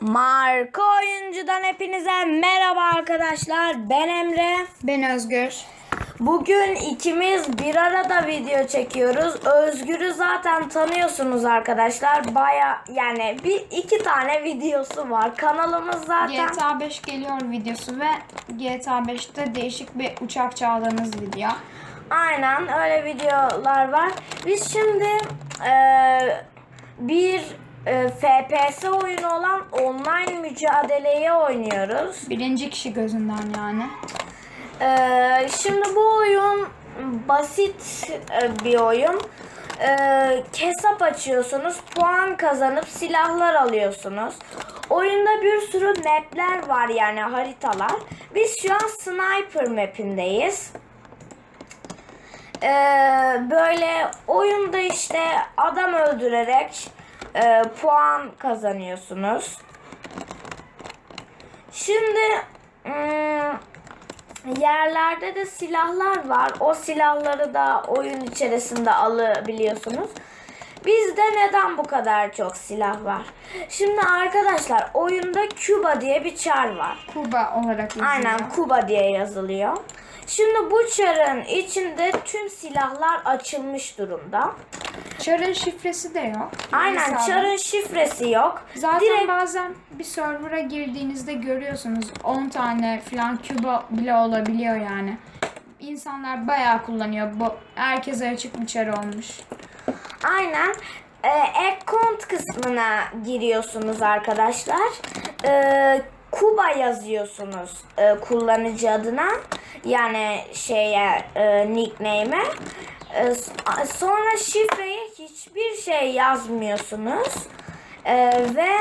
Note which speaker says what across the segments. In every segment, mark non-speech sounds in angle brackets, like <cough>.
Speaker 1: Marka Oyuncu'dan hepinize merhaba arkadaşlar. Ben Emre.
Speaker 2: Ben Özgür.
Speaker 1: Bugün ikimiz bir arada video çekiyoruz. Özgür'ü zaten tanıyorsunuz arkadaşlar. Baya yani bir iki tane videosu var. Kanalımız zaten.
Speaker 2: GTA 5 geliyor videosu ve GTA 5'te değişik bir uçak çaldığınız video.
Speaker 1: Aynen öyle videolar var. Biz şimdi eee, bir eee, FPS oyunu olan online mücadeleyi oynuyoruz.
Speaker 2: Birinci kişi gözünden yani.
Speaker 1: Ee, şimdi bu oyun basit e, bir oyun. Ee, hesap açıyorsunuz, puan kazanıp silahlar alıyorsunuz. Oyunda bir sürü mapler var yani haritalar. Biz şu an sniper mapindeyiz. Ee, böyle oyunda işte adam öldürerek e, puan kazanıyorsunuz. Şimdi hmm, yerlerde de silahlar var. O silahları da oyun içerisinde alabiliyorsunuz. Bizde neden bu kadar çok silah var? Şimdi arkadaşlar oyunda Cuba diye bir çar var.
Speaker 2: Kuba olarak yazılıyor.
Speaker 1: Aynen Kuba diye yazılıyor. Şimdi bu çarın içinde tüm silahlar açılmış durumda.
Speaker 2: Çarın şifresi de yok.
Speaker 1: Aynen
Speaker 2: Hesabın.
Speaker 1: çarın şifresi yok.
Speaker 2: Zaten
Speaker 1: Direkt
Speaker 2: bazen bir server'a girdiğinizde görüyorsunuz 10 tane falan Cuba bile olabiliyor yani. İnsanlar bayağı kullanıyor. Bu herkese açık bir çar olmuş.
Speaker 1: Aynen. Ee, account kısmına giriyorsunuz arkadaşlar. Ee, Kuba yazıyorsunuz e, kullanıcı adına. Yani şeye e, nickname'e. E, sonra şifreye hiçbir şey yazmıyorsunuz. E, ve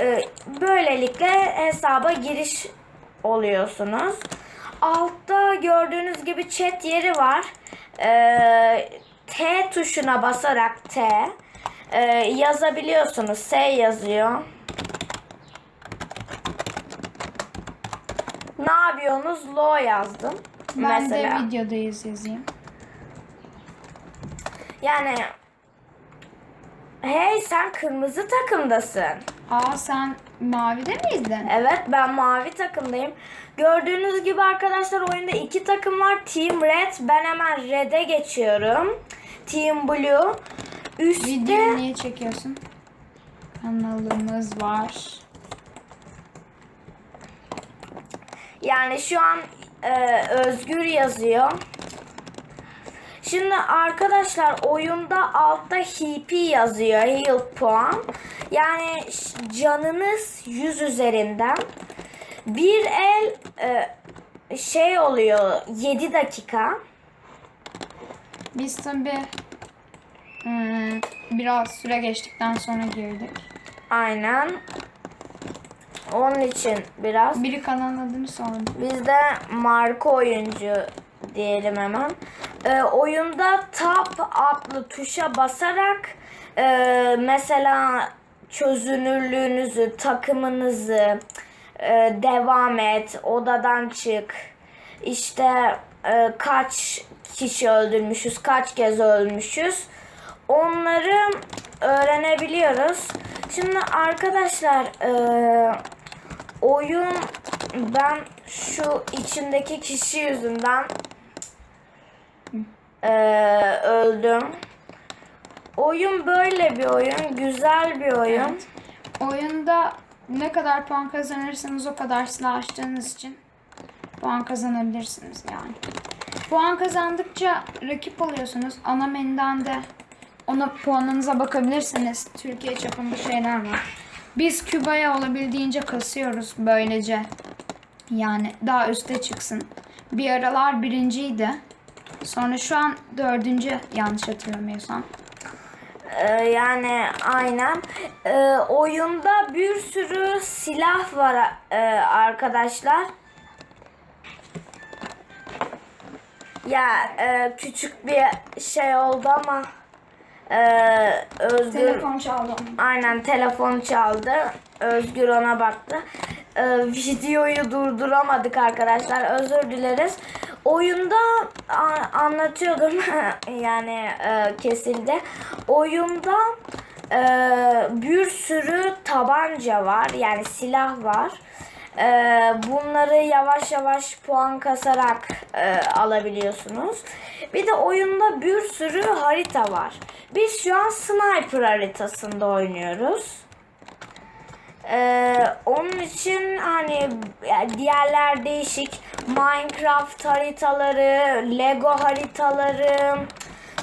Speaker 1: e, böylelikle hesaba giriş oluyorsunuz. Altta gördüğünüz gibi chat yeri var. E, T tuşuna basarak T e, yazabiliyorsunuz. S yazıyor. Ne yapıyorsunuz? Low yazdım.
Speaker 2: Ben
Speaker 1: mesela.
Speaker 2: de videodayız yazayım.
Speaker 1: Yani Hey sen kırmızı takımdasın.
Speaker 2: Aa sen mavide miydin?
Speaker 1: Evet ben mavi takımdayım. Gördüğünüz gibi arkadaşlar oyunda iki takım var. Team Red. Ben hemen Red'e geçiyorum. Team Blue. Üstte
Speaker 2: Videoyu niye çekiyorsun? Kanalımız var.
Speaker 1: Yani şu an e, Özgür yazıyor. Şimdi arkadaşlar oyunda altta HP yazıyor. Heal puan. Yani canınız 100 üzerinden. Bir el e, şey oluyor 7 dakika.
Speaker 2: Biz tabi biraz süre geçtikten sonra girdik.
Speaker 1: Aynen. Onun için biraz.
Speaker 2: Biri kanalın adını sordu.
Speaker 1: Biz de marka oyuncu diyelim hemen. Ee, oyunda tab adlı tuşa basarak e, mesela çözünürlüğünüzü, takımınızı e, devam et, odadan çık. İşte e, kaç kişi öldürmüşüz, kaç kez ölmüşüz. Onları öğrenebiliyoruz. Şimdi arkadaşlar e, oyun ben şu içindeki kişi yüzünden eee, öldüm. Oyun böyle bir oyun, güzel bir oyun.
Speaker 2: Evet. Oyunda ne kadar puan kazanırsanız o kadar silah açtığınız için puan kazanabilirsiniz yani. Puan kazandıkça rakip oluyorsunuz. Ana menüden de ona puanınıza bakabilirsiniz. Türkiye çapında şeyler var. Biz Küba'ya olabildiğince kasıyoruz böylece. Yani daha üste çıksın. Bir aralar birinciydi. Sonra şu an dördüncü yanlış hatırlamıyorsam.
Speaker 1: Eee, yani aynen. Eee, oyunda bir sürü silah var eee, arkadaşlar. Ya eee, küçük bir şey oldu ama eee Özgür
Speaker 2: Telefon çaldı.
Speaker 1: Aynen telefon çaldı. Özgür ona baktı. Ee, videoyu durduramadık arkadaşlar. Özür dileriz. Oyunda anlatıyordum <laughs> yani e, kesildi. Oyunda Ee, bir sürü tabanca var yani silah var. Ee, bunları yavaş yavaş puan kasarak e, alabiliyorsunuz. Bir de oyunda bir sürü harita var. Biz şu an sniper haritasında oynuyoruz. Ee, onun için hani diğerler değişik Minecraft haritaları, Lego haritaları,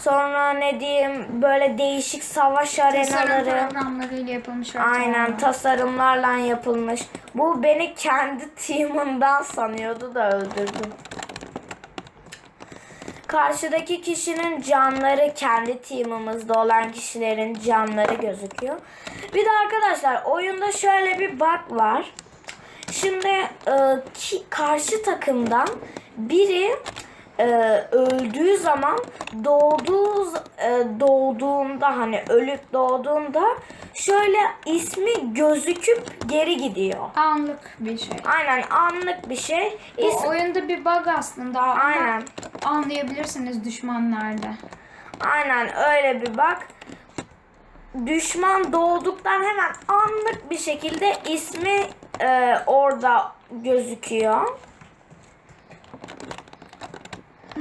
Speaker 1: sonra ne diyeyim böyle değişik savaş
Speaker 2: Tasarım
Speaker 1: arenaları.
Speaker 2: programlarıyla yapılmış
Speaker 1: Aynen tasarımlarla yapılmış. Bu beni kendi <laughs> team'ından sanıyordu da öldürdüm. Karşıdaki kişinin canları kendi team'imizde olan kişilerin canları gözüküyor. Bir de arkadaşlar oyunda şöyle bir bug var. Şimdi e, ki, karşı takımdan biri e, öldüğü zaman doğduğu e, doğduğunda hani ölüp doğduğunda şöyle ismi gözüküp geri gidiyor.
Speaker 2: Anlık bir şey.
Speaker 1: Aynen anlık bir şey.
Speaker 2: Bu
Speaker 1: İs-
Speaker 2: oyunda bir bug aslında
Speaker 1: Aynen.
Speaker 2: anlayabilirsiniz düşmanlarda.
Speaker 1: Aynen öyle bir bak. Düşman doğduktan hemen anlık bir şekilde ismi e, orada gözüküyor.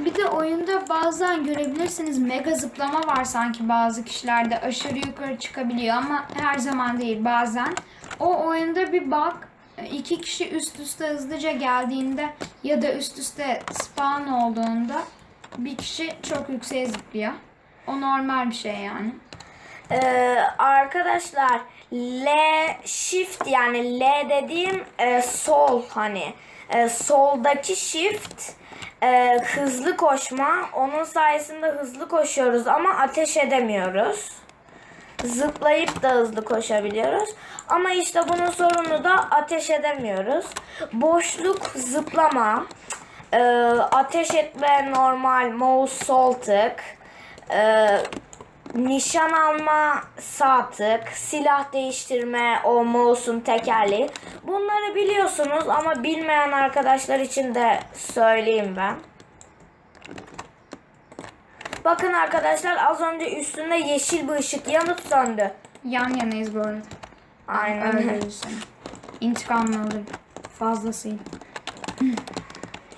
Speaker 2: Bir de oyunda bazen görebilirsiniz mega zıplama var sanki bazı kişilerde aşırı yukarı çıkabiliyor ama her zaman değil bazen. O oyunda bir bug iki kişi üst üste hızlıca geldiğinde ya da üst üste spawn olduğunda bir kişi çok yükseğe zıplıyor. O normal bir şey yani.
Speaker 1: Ee, arkadaşlar L shift yani L dediğim e, sol hani e, soldaki shift e, hızlı koşma onun sayesinde hızlı koşuyoruz ama ateş edemiyoruz. Zıplayıp da hızlı koşabiliyoruz. Ama işte bunun sorunu da ateş edemiyoruz. Boşluk zıplama, e, ateş etme normal mouse sol tık, e, nişan alma sağ tık, silah değiştirme o mouse'un tekerleği. Bunları biliyorsunuz ama bilmeyen arkadaşlar için de söyleyeyim ben. Bakın arkadaşlar az önce üstünde yeşil bir ışık yanıp söndü.
Speaker 2: Yan yanayız bu arada.
Speaker 1: Aynen.
Speaker 2: Öyle seni. İntikamını alırım.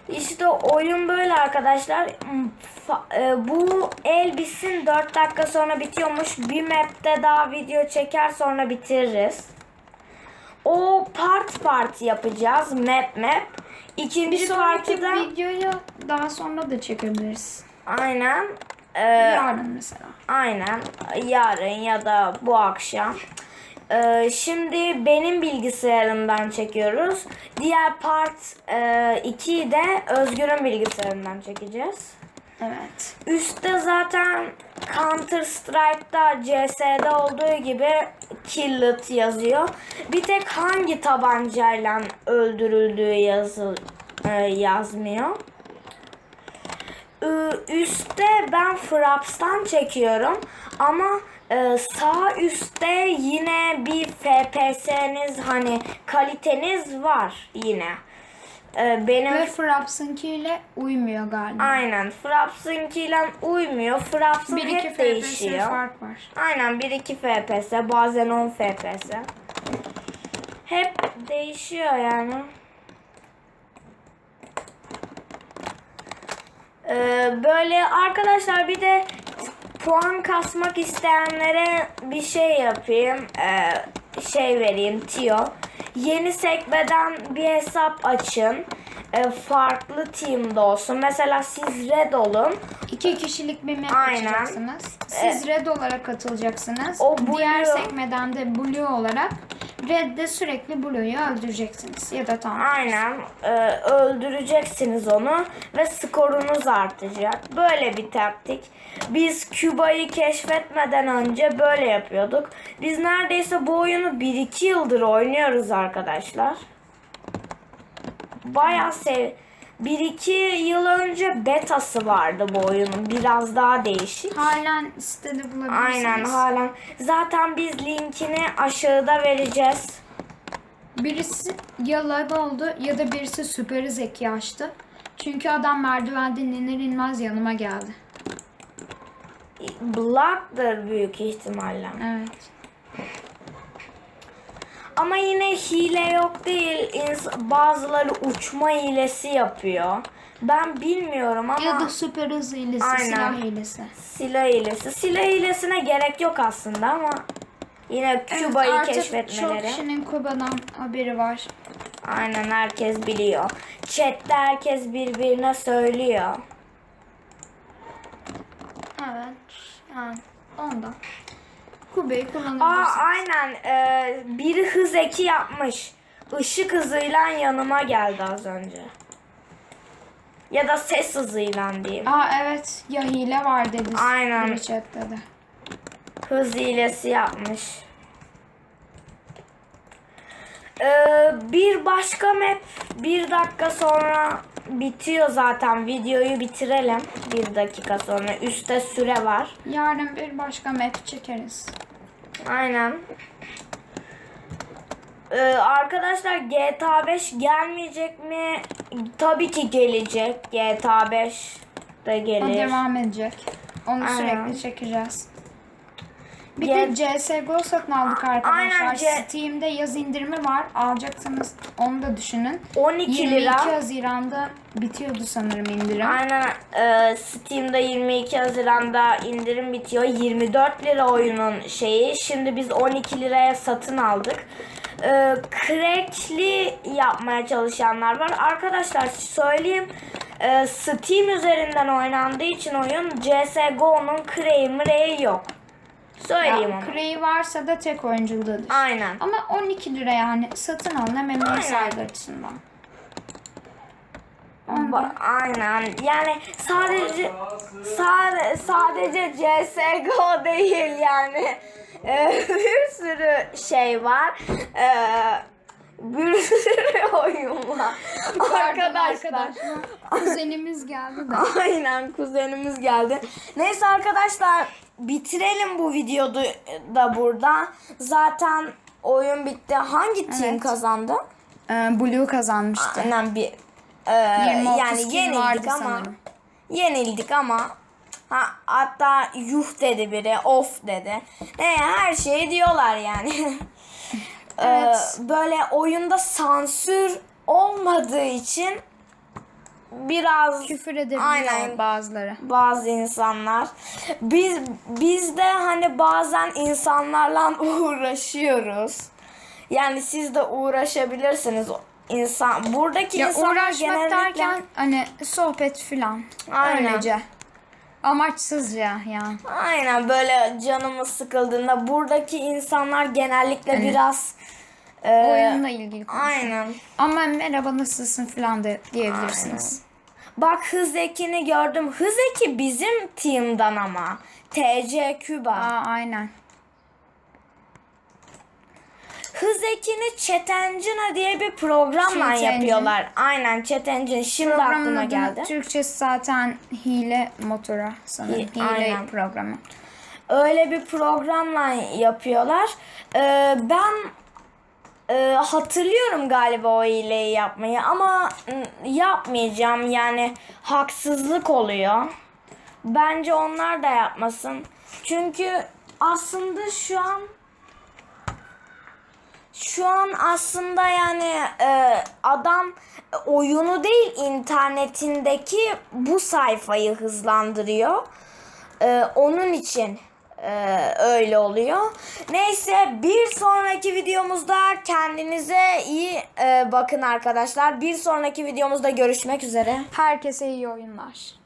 Speaker 1: İşte oyun böyle arkadaşlar. Hmm, e, Bu el bitsin 4 dakika sonra bitiyormuş. Bir map'te daha video çeker sonra bitiririz. O part part yapacağız. Map map.
Speaker 2: Bir
Speaker 1: İkinci partı da
Speaker 2: videoyu daha sonra da çekebiliriz.
Speaker 1: aynen. e,
Speaker 2: Yarın mesela.
Speaker 1: Aynen yarın ya da bu akşam. Ee, şimdi benim bilgisayarımdan çekiyoruz. Diğer part 2'yi de Özgür'ün bilgisayarından çekeceğiz.
Speaker 2: Evet.
Speaker 1: Üstte zaten Counter Strike'da CS'de olduğu gibi Killed yazıyor. Bir tek hangi tabancayla öldürüldüğü yazı e, yazmıyor. Ee, Üstte ben Fraps'tan çekiyorum ama e, sağ üstte yine bir FPS'niz hani kaliteniz var yine. Ee, Benim
Speaker 2: Ve Fraps'ınkiyle uymuyor galiba.
Speaker 1: aynen Fraps'ınkiyle uymuyor. Fraps'ın
Speaker 2: 1-2
Speaker 1: hep
Speaker 2: FPS
Speaker 1: değişiyor.
Speaker 2: fark var.
Speaker 1: Aynen 1-2 FPS bazen 10 FPS. Hep değişiyor yani. Ee, böyle arkadaşlar bir de puan kasmak isteyenlere bir şey yapayım. Ee, şey vereyim Tio. Yeni sekmeden bir hesap açın. Ee, farklı team'de olsun. Mesela siz red olun.
Speaker 2: İki kişilik bir map
Speaker 1: Aynen.
Speaker 2: açacaksınız. Siz red olarak katılacaksınız.
Speaker 1: O Blue-
Speaker 2: Diğer sekmeden de blue olarak redde sürekli blue'yu öldüreceksiniz. Ya da tam.
Speaker 1: Aynen e, öldüreceksiniz onu ve skorunuz artacak. Böyle bir taktik. Biz Küba'yı keşfetmeden önce böyle yapıyorduk. Biz neredeyse bu oyunu 1-2 yıldır oynuyoruz arkadaşlar. Bayağı sev... 1-2 yıl önce betası vardı bu oyunun. Biraz daha değişik.
Speaker 2: Halen sitede bulabilirsiniz.
Speaker 1: Aynen halen. Zaten biz linkini aşağıda vereceğiz.
Speaker 2: Birisi ya lag oldu ya da birisi süperi zeki açtı. Çünkü adam merdivenden iner inmez yanıma geldi.
Speaker 1: Black'tır büyük ihtimalle.
Speaker 2: Evet.
Speaker 1: Ama yine hile yok değil. İns- bazıları uçma hilesi yapıyor. Ben bilmiyorum ama
Speaker 2: Ya da süper hız hilesi,
Speaker 1: Aynen.
Speaker 2: silah hilesi.
Speaker 1: silah hilesi. Silah hilesine gerek yok aslında ama yine Küba'yı
Speaker 2: Evet, artık
Speaker 1: keşfetmeleri.
Speaker 2: Çok kişinin Küba'dan haberi var.
Speaker 1: Aynen herkes biliyor. Chat'te herkes birbirine söylüyor.
Speaker 2: Evet. Yani ondan. Küba'yı
Speaker 1: Aa
Speaker 2: kullanabilirsin.
Speaker 1: aynen ee, biri hız eki yapmış. Işık hızıyla yanıma geldi az önce. Ya da ses hızıyla diyeyim.
Speaker 2: Aa evet. Ya hile var dedi.
Speaker 1: Aynen.
Speaker 2: biri chatte de.
Speaker 1: Hız hilesi yapmış. Ee, bir başka map bir dakika sonra bitiyor zaten. Videoyu bitirelim. Bir dakika sonra. Üste süre var.
Speaker 2: Yarın bir başka map çekeriz.
Speaker 1: Aynen. Ee, arkadaşlar GTA 5 gelmeyecek mi? Tabii ki gelecek. GTA 5 de
Speaker 2: O
Speaker 1: gelir.
Speaker 2: devam edecek. Onu
Speaker 1: Aynen.
Speaker 2: sürekli çekeceğiz. Bir
Speaker 1: Ge-
Speaker 2: de CSGO satın aldık arkadaşlar.
Speaker 1: Aynen,
Speaker 2: Steam'de yaz indirimi var. Alacaksanız onu da düşünün.
Speaker 1: 12
Speaker 2: 22
Speaker 1: lira.
Speaker 2: Haziran'da bitiyordu sanırım indirim.
Speaker 1: Aynen e, Steam'de 22 Haziran'da indirim bitiyor. 24 lira oyunun şeyi. Şimdi biz 12 liraya satın aldık. E, crackli yapmaya çalışanlar var. Arkadaşlar söyleyeyim. e, Steam üzerinden oynandığı için oyun CSGO'nun mreği yok. Söyleyeyim
Speaker 2: Ya,
Speaker 1: ama.
Speaker 2: Cray varsa da tek oyunculuğudur.
Speaker 1: Aynen.
Speaker 2: Ama 12 lira yani satın alın
Speaker 1: Aynen.
Speaker 2: saygı açısından.
Speaker 1: Aynen. Yani sadece sade, sadece CSGO değil yani. Ee, <laughs> bir sürü şey var. Ee, bir sürü oyun var. Arkadaşlar.
Speaker 2: Kuzenimiz geldi de.
Speaker 1: Aynen kuzenimiz geldi. Neyse arkadaşlar bitirelim bu videoda da burada. Zaten oyun bitti. Hangi team
Speaker 2: Evet.
Speaker 1: kazandı?
Speaker 2: Ee, Blue kazanmıştı.
Speaker 1: Aynen bir e,
Speaker 2: 20-30
Speaker 1: yani yenildik
Speaker 2: vardı
Speaker 1: ama
Speaker 2: sanırım.
Speaker 1: yenildik ama ha, hatta yuh dedi biri of dedi. Ne her şeyi diyorlar yani. <laughs> Ee,
Speaker 2: Evet.
Speaker 1: böyle oyunda sansür olmadığı için biraz
Speaker 2: Küfür edebiliyor
Speaker 1: Aynen.
Speaker 2: bazıları.
Speaker 1: bazı insanlar biz biz de hani bazen insanlarla <laughs> uğraşıyoruz. Yani siz de uğraşabilirsiniz. İnsan buradaki
Speaker 2: Ya
Speaker 1: insanlar
Speaker 2: uğraşmak
Speaker 1: genellikle
Speaker 2: derken hani sohbet filan.
Speaker 1: Aynen.
Speaker 2: Öylece. Amaçsızca yani.
Speaker 1: aynen böyle canımız sıkıldığında buradaki insanlar genellikle biraz e,
Speaker 2: Oyunla ilgili konuşuyor.
Speaker 1: aynen.
Speaker 2: Ama merhaba nasılsın filan de diyebilirsiniz.
Speaker 1: Bak hız ekini gördüm. Hız eki bizim team'dan ama. TC Küba.
Speaker 2: Aa aynen.
Speaker 1: Hız ekini Chat Engine diye bir programla
Speaker 2: Chat
Speaker 1: yapıyorlar. Aynen Chat Engine. Şimdi
Speaker 2: Programın
Speaker 1: aklıma
Speaker 2: adı
Speaker 1: geldi.
Speaker 2: Türkçesi zaten hile motora sanırım.
Speaker 1: Hi-
Speaker 2: Hile
Speaker 1: aynen.
Speaker 2: programı.
Speaker 1: Öyle bir programla yapıyorlar. Ee, ben e, hatırlıyorum galiba o hileyi yapmayı ama mm, yapmayacağım yani haksızlık oluyor. Bence onlar da yapmasın. Çünkü aslında şu an şu an aslında yani e, adam oyunu değil internetindeki bu sayfayı hızlandırıyor. E, onun için e, öyle oluyor. Neyse bir sonraki videomuzda kendinize iyi e, bakın arkadaşlar. Bir sonraki videomuzda görüşmek üzere.
Speaker 2: Herkese iyi oyunlar.